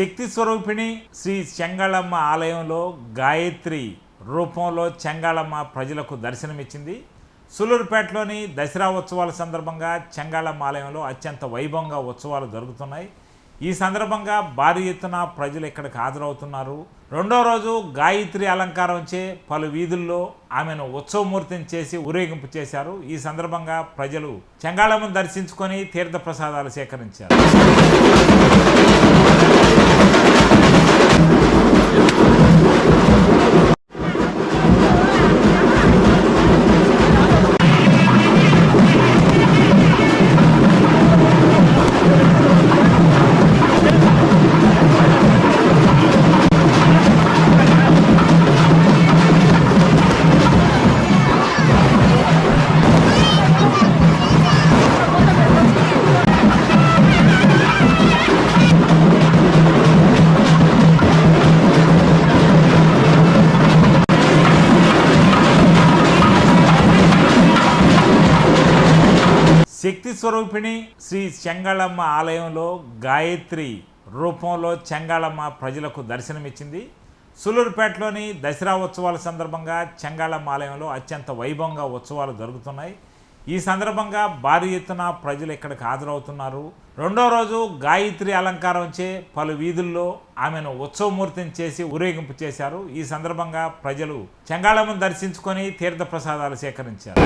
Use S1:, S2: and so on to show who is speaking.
S1: శక్తి స్వరూపిణి శ్రీ చెంగాళమ్మ ఆలయంలో గాయత్రి రూపంలో చెంగాళమ్మ ప్రజలకు దర్శనమిచ్చింది. సులూరుపేటలోని దసరా ఉత్సవాల సందర్భంగా చెంగాళమ్మ ఆలయంలో అత్యంత వైభవంగా ఉత్సవాలు జరుగుతున్నాయి. ఈ సందర్భంగా భారీ ఎత్తున ప్రజలు ఇక్కడికి హాజరవుతున్నారు. రెండో రోజు గాయత్రి అలంకారంచే పలు వీధుల్లో ఆమెను ఉత్సవమూర్తిని చేసి ఊరేగింపు చేశారు. ఈ సందర్భంగా ప్రజలు చెంగాళమ్మను దర్శించుకొని తీర్థ ప్రసాదాలు సేకరించారు. you శక్తి స్వరూపిణి శ్రీ చెంగాళమ్మ ఆలయంలో గాయత్రి రూపంలో చెంగాళమ్మ ప్రజలకు దర్శనమిచ్చింది. సులూరుపేటలోని దసరా ఉత్సవాల సందర్భంగా చెంగాళమ్మ ఆలయంలో అత్యంత వైభవంగా ఉత్సవాలు జరుగుతున్నాయి. ఈ సందర్భంగా భారీ ఎత్తున ప్రజలు ఇక్కడికి హాజరవుతున్నారు. రెండో రోజు గాయత్రి అలంకారంచే పలు వీధుల్లో ఆమెను ఉత్సవమూర్తిని చేసి ఊరేగింపు చేశారు. ఈ సందర్భంగా ప్రజలు చెంగాళమ్మను దర్శించుకొని తీర్థ ప్రసాదాలు సేకరించారు.